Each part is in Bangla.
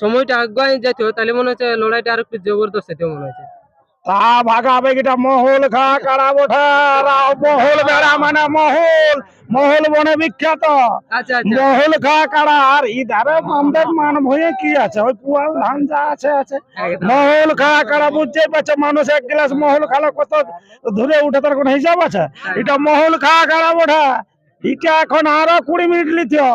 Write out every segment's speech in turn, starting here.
সময়টা আগুয়াই যেত তাহলে মনে হচ্ছে লড়াইটা আর একটু জবরদস্ত হতো মনে হচ্ছে। তা ভাগাবে কিটা মহল খা কাড়া ওঠা রাও মহল বেড়া মানে মহল। মহল বনে বিখ্যাত। আচ্ছা আচ্ছা। মহল খা কাড়া আর ইধারে আমাদের মান ভয়ে কি আছে? ওই পুয়াল ধান যা আছে আছে। মহল খা কাড়া বুঝতে পারছে? মানুষ এক গ্লাস মহল খালে কত ধরে উঠে তার কোনো হিসাব আছে? এটা মহল খা কাড়া ওঠা এটা এখন আরও কুড়ি মিনিট লিথ আচ্ছা।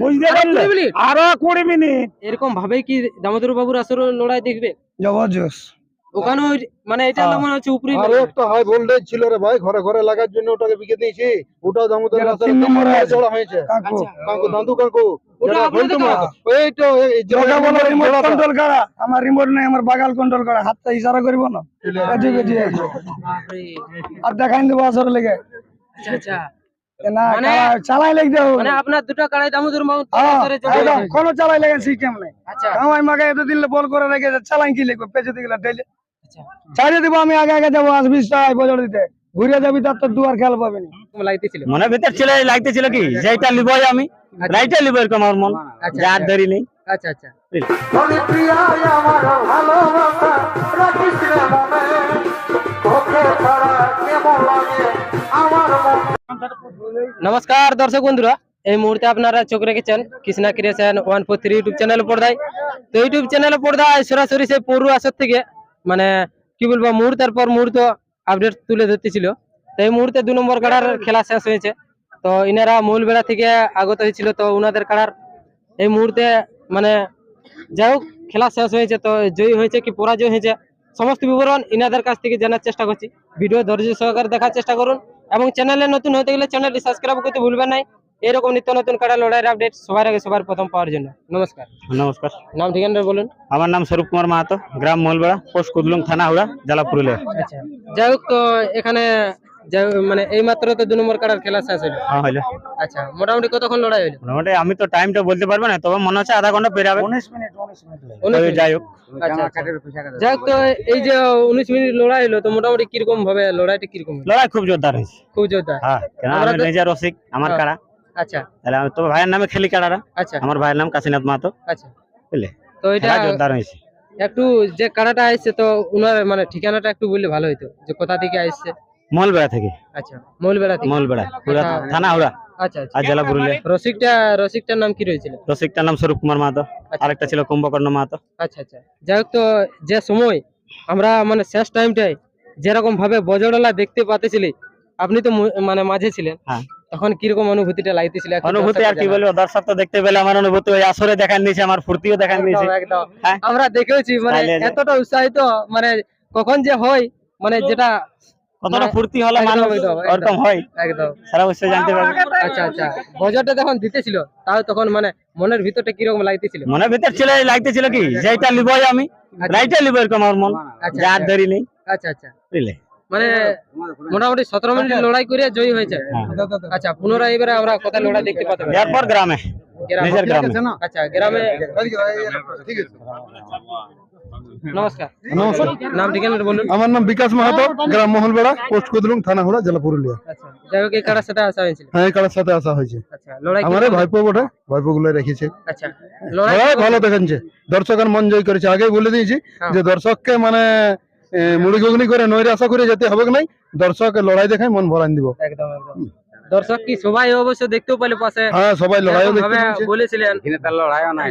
বুঝতে পারলে আরও কুড়ি মিনিট। এরকম ভাবেই কি দামোদর বাবুর আসর লড়াই দেখবে? জবরদস্ত। ওখানে মানে এটা হ্যাঁ। মনে হচ্ছে উপরে আরও একটা হাই ভোল্টেজ ছিল রে ভাই ঘরে ঘরে লাগার জন্য ওটাকে বিকে দিয়েছি। ওটাও দামোদর যেটা নম্বরে নম্বরে জোড়া হয়েছে। কাকু। আচ্ছা। কাকু দাদু কাকু আমার রিমোট নাই আমার বাগাল কন্ট্রোল করা। হাতটা ইশারা করব না। আর দেখাই দেবো আসর লেগে। আচ্ছা আচ্ছা। মানে- চালাই লেগে মানে আপনার দুটো কাড়াই দামোদর হ্যাঁ। কোনো চালাই লেগে সিস্টেম নেই। আচ্ছা। আমার মাকে এত দিন বল করে রেখে চালাই কি লিখব ঠেলে আচ্ছা। ছাড়িয়ে দিব আমি আগে আগে যাব আসবি তাই বজর দিতে। ঘুরে যাবি তার তো দুয়ার খেয়াল পাবি মনে ভিতর ছিল লাগতেছিল কি? যেটা লিবই আমি রাইটে লিব এরকম আমার মন আচ্ছা, যার আচ্ছা। ধরি নেই। আচ্ছা আচ্ছা। নমস্কার, দর্শক বন্ধুরা, এই মুহূর্তে আপনারা চোখ রেখেছেন Krishna creation one four three YouTube channel পর্দায়। তো ইউটিউব চ্যানেল পর্দায় সরাসরি সেই পৌর আসর থেকে মানে কি বলব, মুহূর্তের পর মুহূর্ত আপডেট তুলে ধরতেছিল। তো এই মুহূর্তে দু নম্বর কাড়ার খেলা শেষ হয়েছে। তো ইনারা মূলবেড়া থেকে আগত হয়েছিল, তো উনাদের কাড়ার এই মুহূর্তে মানে যাই খেলা শেষ হয়েছে, তো জয়ী হয়েছে কি পরাজয় হয়েছে সমস্ত বিবরণ ইনাদের কাছ থেকে জানার চেষ্টা করছি। ভিডিও ধৈর্য সহকারে দেখার চেষ্টা করুন এবং চ্যানেলে নতুন হতে গেলে চ্যানেলটি সাবস্ক্রাইব করতে ভুলবেন নাই এরকম নিত্য নতুন কাটা লড়াইয়ের আপডেট সবার আগে সবার প্রথম পাওয়ার জন্য। নমস্কার। নমস্কার। নাম ঠিকানা বলুন। আমার নাম স্বরূপ কুমার মাহাতো গ্রাম মহলবেড়া পোস্ট কুদলুং থানা হুড়া জেলা পুরুলিয়া। আচ্ছা। যাই হোক তো এখানে যাই হোক, মানে এই মাত্র তো দু নম্বর কাটার খেলা শেষ হলো। হ্যাঁ হইল। আচ্ছা মোটামুটি কতক্ষণ লড়াই হলো মোটামুটি আমি তো টাইমটা বলতে পারব না তবে মনে হচ্ছে আধা ঘণ্টা পেরাবে উনিশ মিনিট যাই হোক। আচ্ছা, আচ্ছা। যাই হোক তো এই যে উনিশ মিনিট লড়াই হলো তো মোটামুটি কীরকম ভাবে লড়াইটা কীরকম লড়াই খুব জোরদার হয়েছে। খুব জোরদার। হ্যাঁ রসিক আমার হ্যাঁ। কাড়া আচ্ছা। তাহলে তো ভাইয়ের নামে খেলি কাড়ারা আচ্ছা। আমার ভাইয়ের নাম কাশীনাথ মাহাতো। আচ্ছা। বুঝলে? তো এটা জোরদার হয়েছে। একটু যে কাড়াটা আসছে তো উনার মানে ঠিকানাটা একটু বললে ভালো হইতো যে কোথা থেকে আসছে? মহলবেড়া থেকে। আচ্ছা মৌলবেড়া থেকে। মহলবেড়া হুড়া আচ্ছা। থানা হুড়া আচ্ছা আচ্ছা। আর জেলা পুরুলিয়া। রসিকটা রসিকটার নাম কি রয়েছিল? রসিকটার নাম স্বরূপ কুমার মাহাতো আরেকটা ছিল কুম্ভকর্ণ মাহাতো। আচ্ছা আচ্ছা। যাই হোক তো যে সময় আমরা মানে শেষ টাইমটাই যেরকম ভাবে বজরলা দেখতে পাতেছিলি আপনি তো মানে মাঝে ছিলেন। হ্যাঁ। তখন কীরকম অনুভূতিটা লাগতেছিল অনুভূতি আর কি বলব? দর্শক তো দেখতে পেলে আমার অনুভূতি ওই আসরে দেখান দিয়েছে আমার ফুর্তিও দেখান। দিয়েছে। হ্যাঁ। আমরা দেখেছি মানে এতটা উৎসাহিত মানে কখন যে হয় মানে যেটা কতটা মানে- ফুর্তি হলে মানুষ। ওরকম হয়? একদম। সারা অবশ্যই জানতে পারবে। আচ্ছা আচ্ছা। বজরটা যখন দিতেছিল তাও তখন মানে মনের ভিতরটা কীরকম লাগতেছিল? মনের ভিতর ছিল লাগতেছিল কি? যেটা লিবই আমি রাইটে লিব এরকম আমার মন। আচ্ছা, যার আচ্ছা। ধরি নেই। আচ্ছা আচ্ছা। বুঝলে? মানে মোটামুটি সতেরো মিনিট লড়াই করে জয়ী হয়েছে। হ্যাঁ। আচ্ছা পুনরায় এবারে আমরা কোথায় লড়াই দেখতে পারি এরপর গ্রামে আচ্ছা গ্রামে ঠিক আছে। নমস্কার। নমস্কার। নাম ঠিকানা বলুন। আমার নাম বিকাশ মাহাতো গ্রাম মহলবেড়া পোস্ট কুদলুং থানা হুড়া জেলা পুরুলিয়া আচ্ছা যাই হোক এই কারার সাথে আসা হয়েছিল। হ্যাঁ এই কারোর সাথে আসা হয়েছে। আচ্ছা লড়াই আমার ভাইপো বটে ভাইপো গুলো রেখেছে। আচ্ছা লড়াই ভালো দেখাচ্ছে দর্শকের মন জয় করেছে। আগেই বলে দিয়েছি হ্যাঁ। যে দর্শককে মানে মুড়ি ঘুগনি করে নৈর আশা করে যেতে হবে কি নাই দর্শক লড়াই দেখাই মন ভরান দিব। একদম একদম। দর্শক কি সবাই অবশ্য দেখতেও পেলে পাশে। হ্যাঁ সবাই লড়াইও দেখতে বলেছিলেন। যাই হোক তো আমরা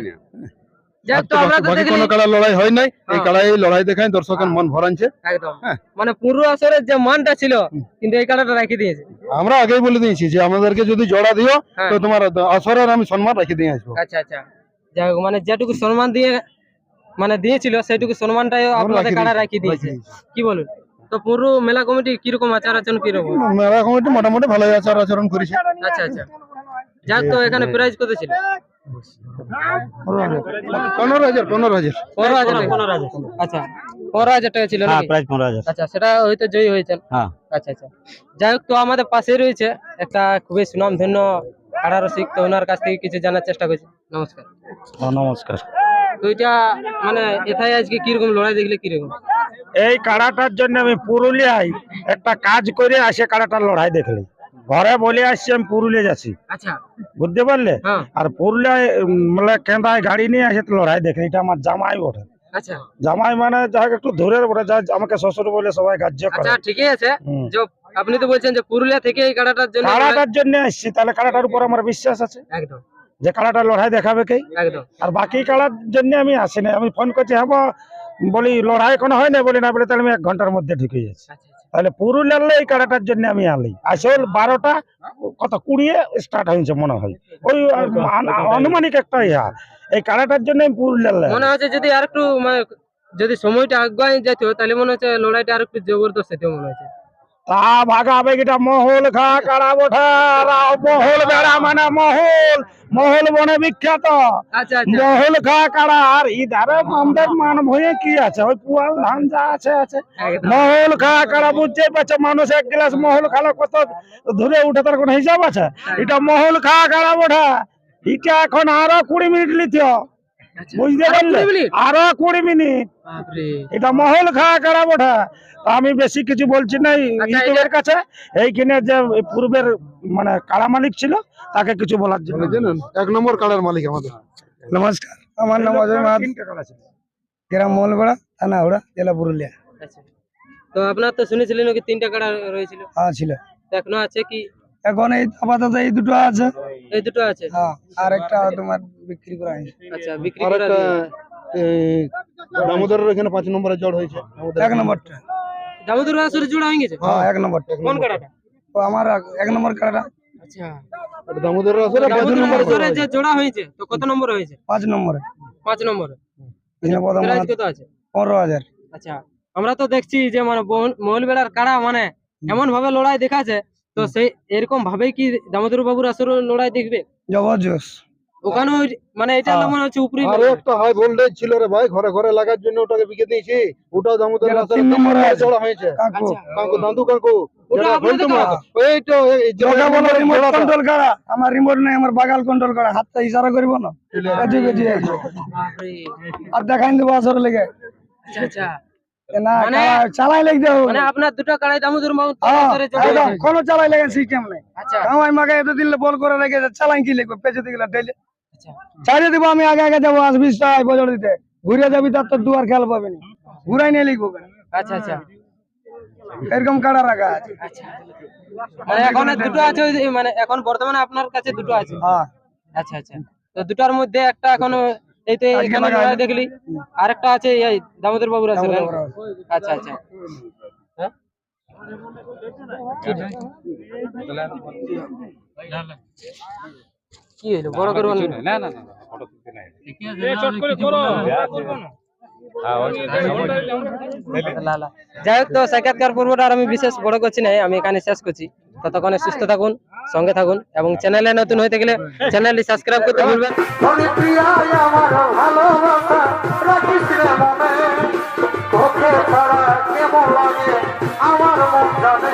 লড়াই হয় নাই। এই হ্যাঁ। কাড়াই লড়াই দর্শকের মন ভরানছে একদম। হ্যাঁ। মানে পুরো আসরের যে মানটা ছিল কিন্তু এই কাটাটা রাখি দিয়েছে। আমরা আগেই বলে দিয়েছি যে আমাদেরকে যদি জোড়া দিও হ্যাঁ। তো তোমার আসরের আমি সম্মান রেখে দিয়ে আসব। আচ্ছা আচ্ছা। যাই হোক মানে যেটুকু সম্মান দিয়ে মানে দিয়েছিল সেটুকু সম্মানটাই আপনাদের রাখি দিয়েছে। কি বলুন? তো পুরো মেলা কমিটি কীরকম আচার আচরণ কীরকম? মেলা কমিটি মোটামুটি ভালো আচার আচরণ করেছে। আচ্ছা আচ্ছা। যাক তো এখানে প্রাইজ কত ছিল? পনেরো হাজার। পনেরো হাজার পনেরো হাজার। টাকা আচ্ছা পনেরো হাজার টাকা ছিল হ্যাঁ প্রাইস পনেরো হাজার। আচ্ছা সেটা হয়তো জয়ী হয়েছেন হ্যাঁ। আচ্ছা আচ্ছা। যাই হোক তো আমাদের পাশে রয়েছে একটা খুবই সুনামধন্য কাড়া রসিক তো ওনার কাছ থেকে কিছু জানার চেষ্টা করছি। নমস্কার। নমস্কার। তো এটা মানে এথায় আজকে কীরকম লড়াই দেখলে কীরকম? এই কাড়াটার জন্য আমি পুরুলিয়ায় একটা কাজ করে আসে কাড়াটার লড়াই দেখলি ঘরে বলে আসছি আমি পুরুলিয়া যাচ্ছি। আচ্ছা। বুঝতে পারলে? হ্যাঁ। আর পুরুলিয়ায় মানে কেন্দায় গাড়ি নিয়ে আসে লড়াই দেখে এটা আমার জামাই ওঠে আচ্ছা। জামাই মানে যাই একটু দূরের ওঠে যা আমাকে শ্বশুর বলে সবাই গাজ্য করে। আচ্ছা ঠিকই আছে। আপনি তো বলছেন যে পুরুলিয়া থেকে এই কাড়াটার জন্য কাড়াটার জন্য আসছি তাহলে কাড়াটার উপর আমার বিশ্বাস আছে। একদম। যে কাড়াটা লড়াই দেখাবে কে? একদম। আর বাকি কাড়ার জন্য আমি আসি না আমি ফোন করছি হ্যাঁ বলি লড়াই কোনো হয় না বলি না বলে তাহলে আমি এক ঘণ্টার মধ্যে ঢুকে যাচ্ছি। পুরুল তাহলে পুরুলিয়ার এই কাড়াটার জন্য আমি আলি আসল বারোটা কত কুড়িয়ে স্টার্ট হয়েছে মনে হয়। ওই আন- আনুমানিক একটা ইয়া। এই কাড়াটার জন্য আমি লাই। মনে হচ্ছে যদি আর একটু মানে যদি সময়টা আগুয়ে যেত, তাহলে মনে হচ্ছে লড়াইটা আর একটু জবরদস্ত হতো মনে হচ্ছে। তা ভাগা বেগিটা মহল খা ওঠা রাও মহল বেড়া মানে মহল মহল বনে বিখ্যাত। আচ্ছা আচ্ছা। মহল খা কাড়া আর ইধারে আমাদের মান ভয়ে কি আছে? ওই পুয়াল ধান যা আছে আছে। মহল খা কাড়া বুঝতেই পারছে মানুষ এক গ্লাস মহল খালে কত ধরে উঠে তার কোনো হিসাব আছে? এটা মহল খা কাড়া ওঠা এটা এখন আরও কুড়ি মিনিট লিথ আচ্ছা। বুঝতে আরও পারলে? আরও কুড়ি মিনিট। এটা মহল খাওয়া ওঠা। আমি বেশি কিছু বলছি না আচ্ছা, ইউটিউবের কাছে। এইখানে যে পূর্বের মানে কাড়া মালিক ছিল তাকে কিছু বলার জন্য। জানেন এক নম্বর কাড়ার মালিক আমাদের। নমস্কার। আমার নাম অজয় মাহাত। গ্রাম মহলপাড়া থানা হাওড়া জেলা পুরুলিয়া। আচ্ছা। তো আপনার তো শুনেছিলেন নাকি তিনটা কাড়া রয়েছিল? হ্যাঁ ছিল। এখনও আছে কি? এখন এই আপাতত এই দুটো আছে। এই দুটো আছে? হ্যাঁ আর একটা তোমার বিক্রি করা হয়েছে। আচ্ছা বিক্রি আর করার দামোদরের এখানে পাঁচ নম্বরে জড় হয়েছে। এক নম্বরটা। দামোদর বাসুরে জোড়া হয়ে গেছে হ্যাঁ এক নম্বরটা কোন কাড়াটা তো আমার এক নম্বর কাড়াটা আচ্ছা। আর দামোদরের আসরে পাঁচ দামোদর নম্বরে জড় যে জোড়া হয়েছে তো কত নম্বর হয়েছে? পাঁচ নম্বরে। পাঁচ নম্বরে। এখানে কত আছে? পনেরো হাজার। আচ্ছা আমরা তো দেখছি যে মানে মহলবেড়ার কাড়া মানে এমন ভাবে লড়াই দেখাছে তো সেই এরকম ভাবে কি দামোদর বাবুর আসর লড়াই দেখবে? জবরদস্ত ওখানে মানে এটা হ্যাঁ। মনে হচ্ছে উপরে আরও একটা হাই ভোল্টেজ ছিল রে ভাই ঘরে ঘরে লাগার জন্য ওটাকে বিকে দিয়েছি। ওটাও দামোদরের যেটা আসরে নম্বরে নম্বরে আছে। জড় হয়েছে। কাকু। আচ্ছা। কাকু দাদু কাকু। ওটা আপনাদের এই তো বলো রিমোট কন্ট্রোল করা। আমার রিমোট নেই আমার বাগাল কন্ট্রোল করা। হাতটা ইশারা করব না। আর দেখাই দেবো আসর লেগে। আচ্ছা আচ্ছা। মানে- মানে আপনার দুটো কাড়াই দামোদর হ্যাঁ। কোনো চালাই লাগে সিস্টেম নেই আচ্ছা। মাকে বল করে চালাই কি লিখব ডেলে আচ্ছা। দিব আমি আগে আগে যাব আসবি দিতে। ঘুরে যাবি তার তো দুয়ার খেয়াল পাবি না। ঘুরাই নিয়ে লিখব? আচ্ছা আচ্ছা। এরকম কাটা রাখা আছে। আচ্ছা। মানে এখন দুটো আছে মানে এখন বর্তমানে আপনার কাছে দুটো আছে? হ্যাঁ। আচ্ছা আচ্ছা। তো দুটার মধ্যে একটা এখনও এই তো এখানে। দেখলি আরেকটা আছে এই দামোদর বাবুর আছে আচ্ছা আচ্ছা। হ্যাঁ? কি হলো বড় করব না না লালা যাই হোক তো সাক্ষাৎকার পর্বটা আর আমি বিশেষ বড় করছি না আমি এখানে শেষ করছি। ততক্ষণে সুস্থ থাকুন, সঙ্গে থাকুন এবং চ্যানেলে নতুন হয়ে থাকলে চ্যানেলটি সাবস্ক্রাইব করতে ভুলবেন আমার মনে।